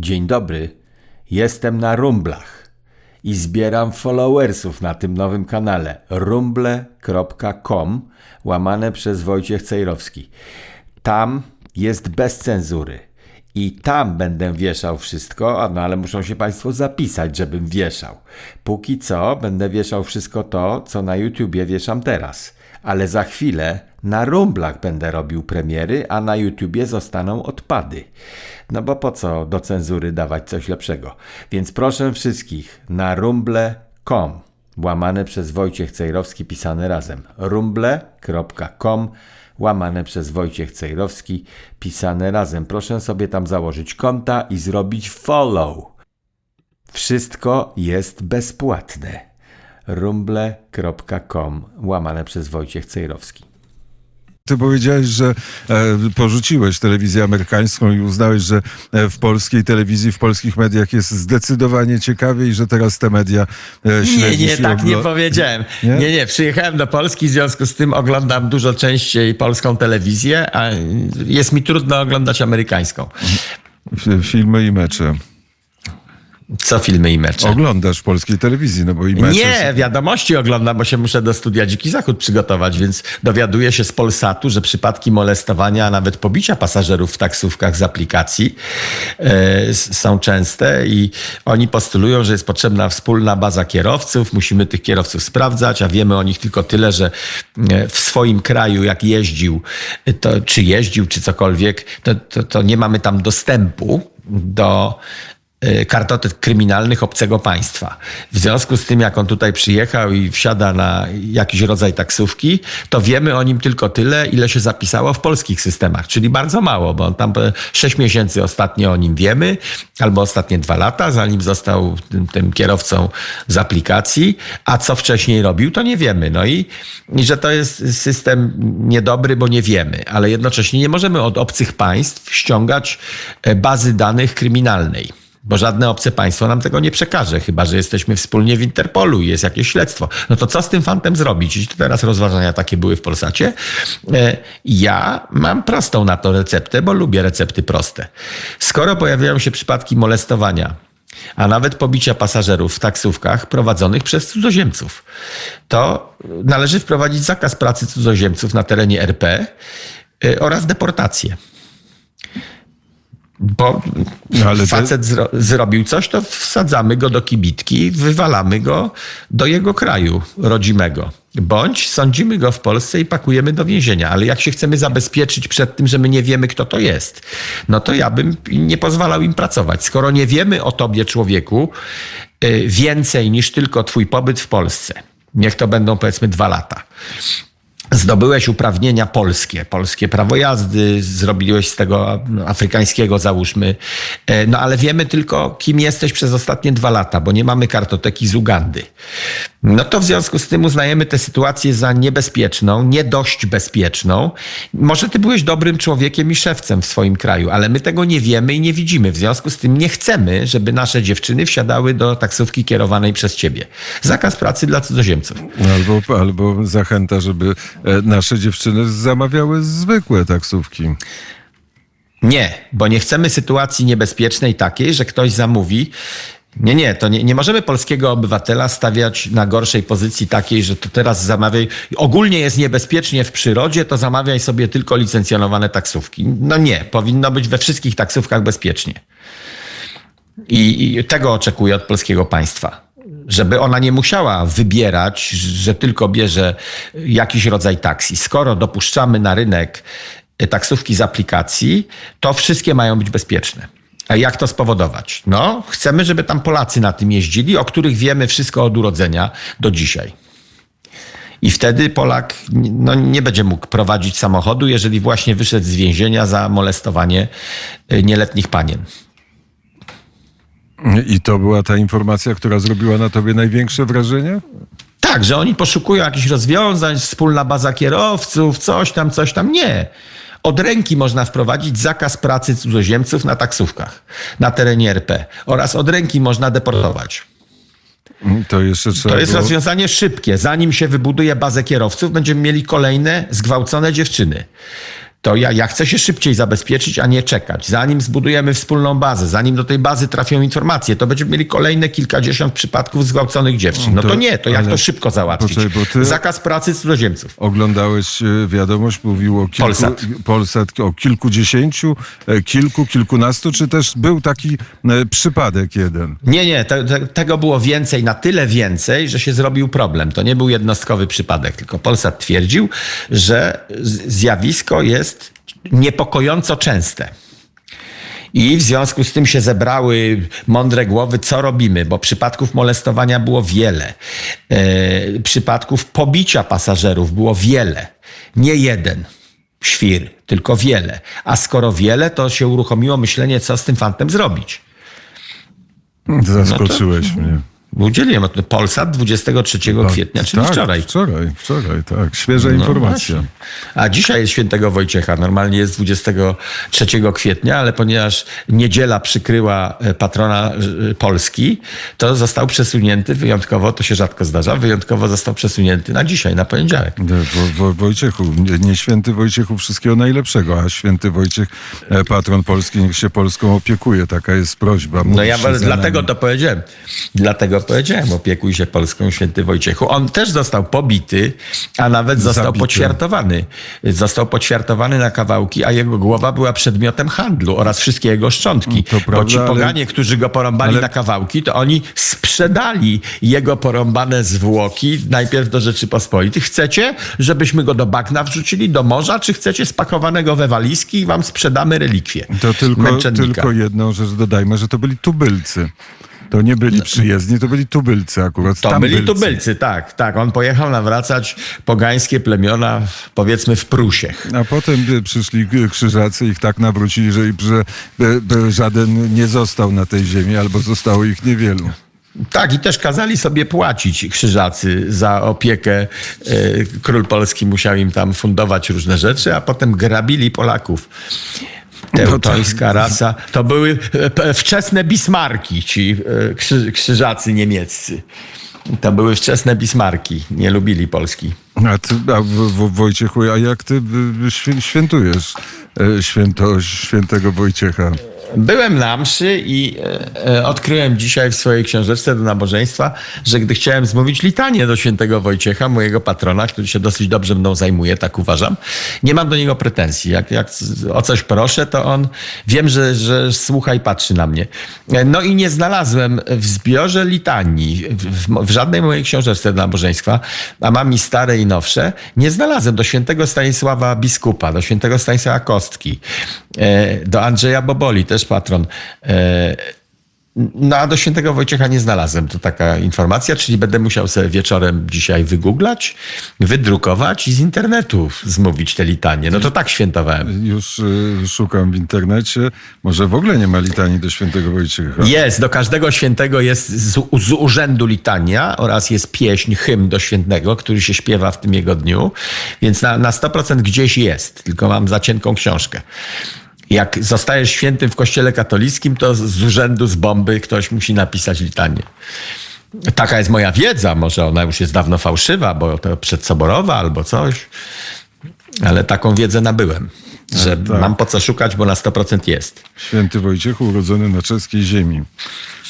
Dzień dobry, jestem na Rumblach i zbieram followersów na tym nowym kanale rumble.com łamane przez Wojciech Cejrowski. Tam jest bez cenzury i tam będę wieszał wszystko, no ale muszą się Państwo zapisać, żebym wieszał. Póki co będę wieszał wszystko to, co na YouTubie wieszam teraz. Ale za chwilę na rumblach będę robił premiery, a na YouTubie zostaną odpady. No bo po co do cenzury dawać coś lepszego? Więc proszę wszystkich na rumble.com łamane przez Wojciech Cejrowski pisane razem. rumble.com łamane przez Wojciech Cejrowski pisane razem. Proszę sobie tam założyć konta i zrobić follow. Wszystko jest bezpłatne. rumble.com łamane przez Wojciech Cejrowski. Ty powiedziałeś, że e, porzuciłeś telewizję amerykańską i uznałeś, że e, w polskiej telewizji, w polskich mediach jest zdecydowanie ciekawiej i że teraz te media e, Nie, śledzisz nie, i tak nie powiedziałem. Nie? Nie? nie, Przyjechałem do Polski, w związku z tym oglądam dużo częściej polską telewizję, a jest mi trudno oglądać amerykańską. Filmy i mecze. Co filmy i mecze? Oglądasz polskiej telewizji, no bo i mecze... Nie, wiadomości oglądam, bo się muszę do studia Dziki Zachód przygotować, więc dowiaduję się z Polsatu, że przypadki molestowania, a nawet pobicia pasażerów w taksówkach z aplikacji e, są częste i oni postulują, że jest potrzebna wspólna baza kierowców, musimy tych kierowców sprawdzać, a wiemy o nich tylko tyle, że e, w swoim kraju jak jeździł, to, czy jeździł, czy cokolwiek, to, to, to nie mamy tam dostępu do kartotek kryminalnych obcego państwa. W związku z tym, jak on tutaj przyjechał i wsiada na jakiś rodzaj taksówki, to wiemy o nim tylko tyle, ile się zapisało w polskich systemach, czyli bardzo mało, bo on tam 6 miesięcy ostatnio o nim wiemy, albo ostatnie dwa lata, zanim został tym, tym kierowcą z aplikacji, a co wcześniej robił, to nie wiemy. No i, i że to jest system niedobry, bo nie wiemy, ale jednocześnie nie możemy od obcych państw ściągać e, bazy danych kryminalnej. Bo żadne obce państwo nam tego nie przekaże, chyba że jesteśmy wspólnie w Interpolu i jest jakieś śledztwo. No to co z tym fantem zrobić? I teraz rozważania takie były w Polsacie. E, Ja mam prostą na to receptę, bo lubię recepty proste. Skoro pojawiają się przypadki molestowania, a nawet pobicia pasażerów w taksówkach prowadzonych przez cudzoziemców, to należy wprowadzić zakaz pracy cudzoziemców na terenie RP y, oraz deportację. Bo No, ale facet zro, zrobił coś, to wsadzamy go do kibitki, wywalamy go do jego kraju rodzimego. Bądź sądzimy go w Polsce i pakujemy do więzienia. Ale jak się chcemy zabezpieczyć przed tym, że my nie wiemy, kto to jest, no to ja bym nie pozwalał im pracować. Skoro nie wiemy o tobie, człowieku, y, więcej niż tylko twój pobyt w Polsce, niech to będą powiedzmy dwa lata zdobyłeś uprawnienia polskie, polskie prawo jazdy, zrobiłeś z tego no, afrykańskiego, załóżmy. E, No ale wiemy tylko, kim jesteś przez ostatnie dwa lata, bo nie mamy kartoteki z Ugandy. No to w związku z tym uznajemy tę sytuację za niebezpieczną, nie dość bezpieczną. Może ty byłeś dobrym człowiekiem i szewcem w swoim kraju, ale my tego nie wiemy i nie widzimy. W związku z tym nie chcemy, żeby nasze dziewczyny wsiadały do taksówki kierowanej przez ciebie. Zakaz pracy dla cudzoziemców. Albo, albo zachęta, żeby nasze dziewczyny zamawiały zwykłe taksówki. Nie, bo nie chcemy sytuacji niebezpiecznej takiej, że ktoś zamówi. Nie, nie, to nie, nie możemy polskiego obywatela stawiać na gorszej pozycji takiej, że to teraz zamawiaj. Ogólnie jest niebezpiecznie w przyrodzie, to zamawiaj sobie tylko licencjonowane taksówki. No nie, powinno być we wszystkich taksówkach bezpiecznie. I, I tego oczekuję od polskiego państwa. Żeby ona nie musiała wybierać, że tylko bierze jakiś rodzaj taksi. Skoro dopuszczamy na rynek taksówki z aplikacji, to wszystkie mają być bezpieczne. A jak to spowodować? No, chcemy, żeby tam Polacy na tym jeździli, o których wiemy wszystko od urodzenia do dzisiaj. I wtedy Polak no, nie będzie mógł prowadzić samochodu, jeżeli właśnie wyszedł z więzienia za molestowanie y, nieletnich panien. I to była ta informacja, która zrobiła na tobie największe wrażenie? Tak, że oni poszukują jakichś rozwiązań, wspólna baza kierowców, coś tam, coś tam. Nie. Od ręki można wprowadzić zakaz pracy cudzoziemców na taksówkach na terenie RP oraz od ręki można deportować. To jeszcze trzeba To jest było... rozwiązanie szybkie. Zanim się wybuduje bazę kierowców, będziemy mieli kolejne zgwałcone dziewczyny. To ja, ja chcę się szybciej zabezpieczyć, a nie czekać. Zanim zbudujemy wspólną bazę, zanim do tej bazy trafią informacje, to będziemy mieli kolejne kilkadziesiąt przypadków zgwałconych dziewczyn. No to, To- nie, to jak to szybko załatwić? Poczekaj, Zakaz pracy cudzoziemców. Oglądałeś e, wiadomość, mówił o kilku, Polsat. Polsat, o kilkudziesięciu, e, kilku, kilkunastu, czy też był taki e, przypadek jeden? Nie, nie, te, te, tego było więcej, na tyle więcej, że się zrobił problem. To nie był jednostkowy przypadek, tylko Polsat twierdził, że zjawisko jest niepokojąco częste. I w związku z tym się zebrały mądre głowy, co robimy, bo przypadków molestowania było wiele. E, przypadków pobicia pasażerów było wiele. Nie jeden świr, tylko wiele. A skoro wiele, to się uruchomiło myślenie, co z tym fantem zrobić. Zaskoczyłeś mnie. Udzieliłem od Polsat 23 kwietnia, czyli tak, wczoraj. Wczoraj, wczoraj, tak. Świeża No informacja. właśnie. A dzisiaj jest świętego Wojciecha. Normalnie jest 23 kwietnia, ale ponieważ niedziela przykryła e, patrona e, Polski, to został przesunięty wyjątkowo, to się rzadko zdarza, wyjątkowo został przesunięty na dzisiaj, na poniedziałek. Nie, Wo, wo, Wojciechu, nie, nie święty Wojciechu wszystkiego najlepszego, a święty Wojciech, e, patron Polski, niech się Polską opiekuje. Taka jest prośba. No Módl ja się za dlatego to powiedziałem. Dlatego powiedziałem, opiekuj się Polską, święty Wojciechu. On też został pobity, a nawet został Zabity. poćwiartowany. Został poćwiartowany na kawałki, a jego głowa była przedmiotem handlu oraz wszystkie jego szczątki. To Bo prawda, ci ale- poganie, którzy go porąbali ale- na kawałki, to oni sprzedali jego porąbane zwłoki najpierw do Rzeczypospolitych. Chcecie, żebyśmy go do bagna wrzucili, do morza, czy chcecie spakowanego we walizki i wam sprzedamy relikwie To tylko, tylko jedną rzecz dodajmy, że to byli tubylcy. To nie byli przyjezdni, to byli tubylcy akurat. No. To byli tubylcy, tak, tak. On pojechał nawracać pogańskie plemiona, powiedzmy, w Prusie. A potem e, przyszli krzyżacy, ich tak nawrócili, że, że e, e, żaden nie został na tej ziemi, albo zostało ich niewielu. Tak, i też kazali sobie płacić krzyżacy za opiekę. Król Polski musiał im tam fundować różne rzeczy, a potem grabili Polaków. Teutońska rasa. To były e, wczesne Bismarki, ci e, krzy, krzyżacy niemieccy. To były wczesne Bismarki. Nie lubili Polski. A, ty, a w, Wojciechu, a jak ty świę- świętujesz e, święto, świętego Wojciecha? Byłem na mszy i e, e, odkryłem dzisiaj w swojej książeczce do nabożeństwa, że gdy chciałem zmówić litanię do świętego Wojciecha, mojego patrona, który się dosyć dobrze mną zajmuje, tak uważam, nie mam do niego pretensji. Jak, jak o coś proszę, to on wiem, że, że słucha i patrzy na mnie. E, No i nie znalazłem w zbiorze litanii, w, w, żadnej mojej książeczce do nabożeństwa, a mam i stare i nowsze, nie znalazłem do świętego Stanisława biskupa, do świętego Stanisława Kostki, e, do Andrzeja Boboli, też patron. E, No a do świętego Wojciecha nie znalazłem. To taka informacja, czyli będę musiał sobie wieczorem dzisiaj wygooglać, wydrukować i z internetu zmówić te litanie. No to tak świętowałem. Już y, szukam w internecie. Może w ogóle nie ma litanii do świętego Wojciecha. Jest, do każdego świętego jest z, z urzędu litania oraz jest pieśń, hymn do świętego, który się śpiewa w tym jego dniu, więc na, na 100% gdzieś jest, tylko mam za cienką książkę. Jak zostajesz świętym w kościele katolickim, to z urzędu, z bomby ktoś musi napisać litanię. Taka jest moja wiedza, może ona już jest dawno fałszywa, bo to przedsoborowa albo coś, ale taką wiedzę nabyłem, że tak. mam po co szukać, bo na 100% jest. Święty Wojciechu urodzony na czeskiej ziemi.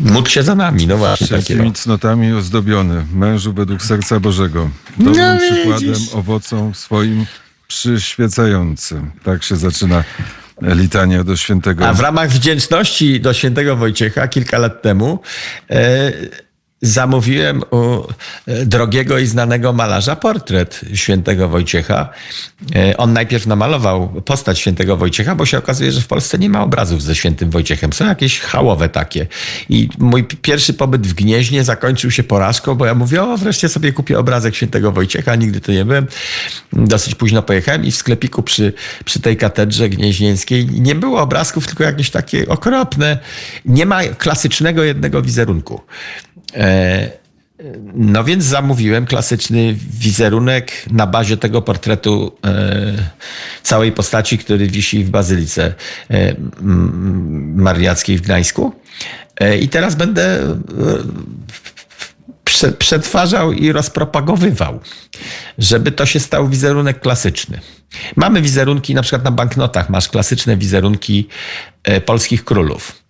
Módl się za nami, no właśnie. Takie, Wszelkimi cnotami ozdobiony. Mężu według serca Bożego. Dobrym No przykładem, widzisz. owocą swoim przyświecającym. Tak się zaczyna litania do świętego. A w ramach wdzięczności do świętego Wojciecha kilka lat temu e, zamówiłem u e, drogiego i znanego malarza portret świętego Wojciecha. E, on najpierw namalował postać świętego Wojciecha, bo się okazuje, że w Polsce nie ma obrazów ze świętym Wojciechem. Są jakieś hałowe takie. I mój pi- pierwszy pobyt w Gnieźnie zakończył się porażką, bo ja mówię, o wreszcie sobie kupię obrazek świętego Wojciecha. Nigdy tu nie byłem. Dosyć późno pojechałem i w sklepiku przy, przy tej katedrze gnieźnieńskiej nie było obrazków, tylko jakieś takie okropne. Nie ma klasycznego jednego wizerunku. E, no więc zamówiłem klasyczny wizerunek na bazie tego portretu e, całej postaci, który wisi w Bazylice e, Mariackiej w Gdańsku. I teraz będę prze, przetwarzał i rozpropagowywał. Żeby to się stał wizerunek klasyczny. Mamy wizerunki, na przykład na banknotach masz klasyczne wizerunki e, polskich królów.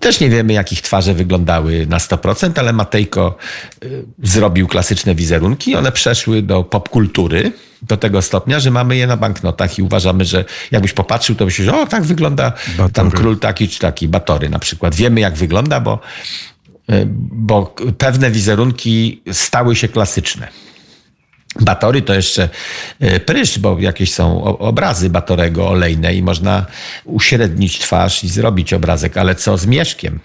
Też nie wiemy, jak ich twarze wyglądały na 100%, ale Matejko y, zrobił klasyczne wizerunki one przeszły do popkultury do tego stopnia, że mamy je na banknotach i uważamy, że jakbyś popatrzył, to myślisz, że o, tak wygląda Batory. tam król taki czy taki, Batory na przykład. Wiemy, jak wygląda, bo, y, bo pewne wizerunki stały się klasyczne. Batory to jeszcze e, prysz, bo jakieś są obrazy Batorego olejne i można uśrednić twarz i zrobić obrazek, ale co z Mieszkiem?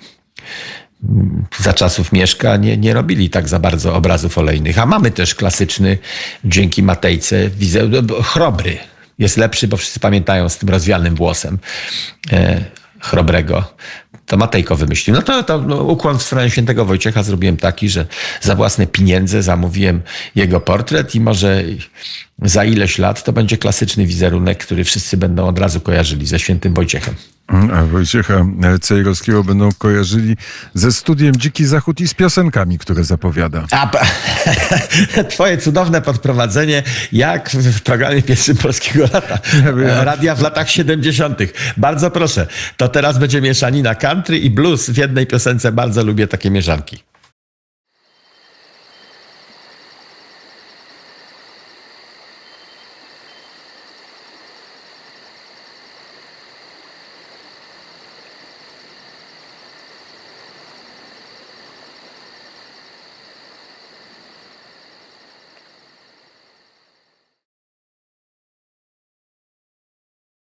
Mm, Za czasów Mieszka nie, nie robili tak za bardzo obrazów olejnych, a mamy też klasyczny, dzięki Matejce, wizerunek chrobry. Jest lepszy, bo wszyscy pamiętają z tym rozwianym włosem e, chrobrego. To Matejko wymyślił. No to, to no, ukłon w stronę świętego Wojciecha zrobiłem taki, że za własne pieniądze zamówiłem jego portret i może za ileś lat to będzie klasyczny wizerunek, który wszyscy będą od razu kojarzyli ze świętym Wojciechem. A Wojciecha e, Cejrowskiego będą kojarzyli ze studiem Dziki Zachód i z piosenkami, które zapowiada. A twoje cudowne podprowadzenie, jak w programie pierwszym Polskiego Lata. Ja- Radia w latach 70. Bardzo proszę. To teraz będzie mieszanina country i blues w jednej piosence. Bardzo lubię takie mieszanki.